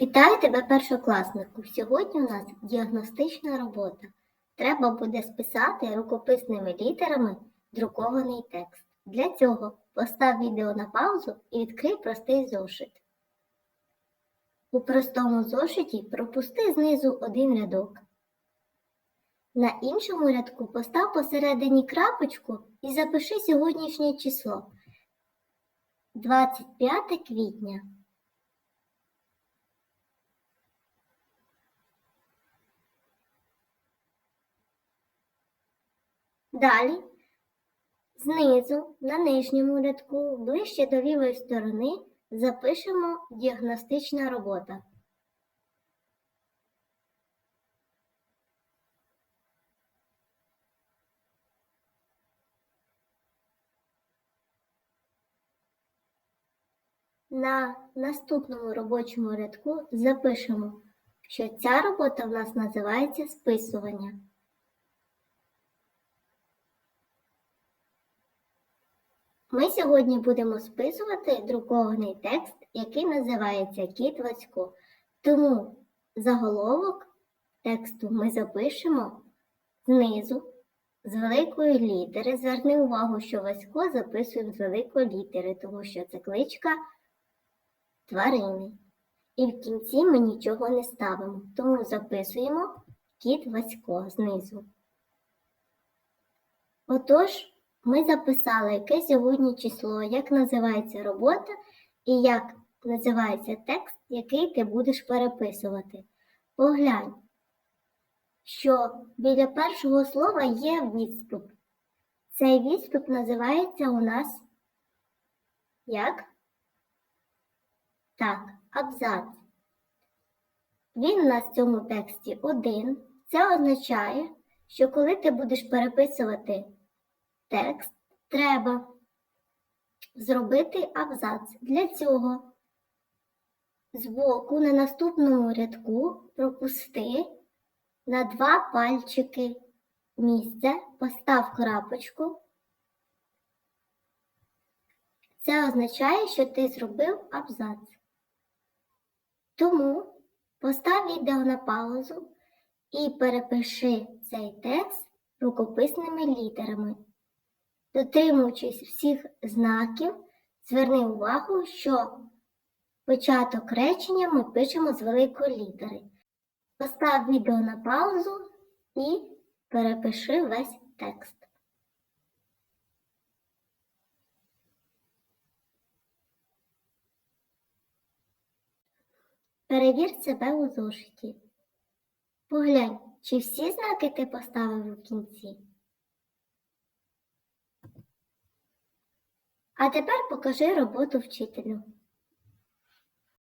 Вітаю тебе, першокласнику! Сьогодні у нас діагностична робота. Треба буде списати рукописними літерами друкований текст. Для цього постав відео на паузу і відкрий простий зошит. У простому зошиті пропусти знизу один рядок. На іншому рядку постав посередині крапочку і запиши сьогоднішнє число 25 квітня. Далі знизу на нижньому рядку ближче до лівої сторони запишемо діагностична робота. На наступному робочому рядку запишемо, що ця робота в нас називається списування. Ми сьогодні будемо списувати друкований текст, який називається Кіт Васько. Тому заголовок тексту ми запишемо знизу з великої літери. Зверни увагу, що Васько записуємо з великої літери, тому що це кличка тварини. І в кінці ми нічого не ставимо, тому записуємо кіт Васько знизу. Отож, ми записали, яке сьогодні число, як називається робота і як називається текст, який ти будеш переписувати. Поглянь, що біля першого слова є відступ. Цей відступ називається у нас як? Так, абзац. Він у нас в цьому тексті один. Це означає, що коли ти будеш переписувати текст, треба зробити абзац. Для цього збоку на наступному рядку пропусти на два пальчики місце, постав крапочку. Це означає, що ти зробив абзац. Тому постав відео на паузу і перепиши цей текст рукописними літерами. Дотримуючись всіх знаків, зверни увагу, що початок речення ми пишемо з великої літери. Постав відео на паузу і перепиши весь текст. Перевір себе у зошиті. Поглянь, чи всі знаки ти поставив у кінці. А тепер покажи роботу вчителю.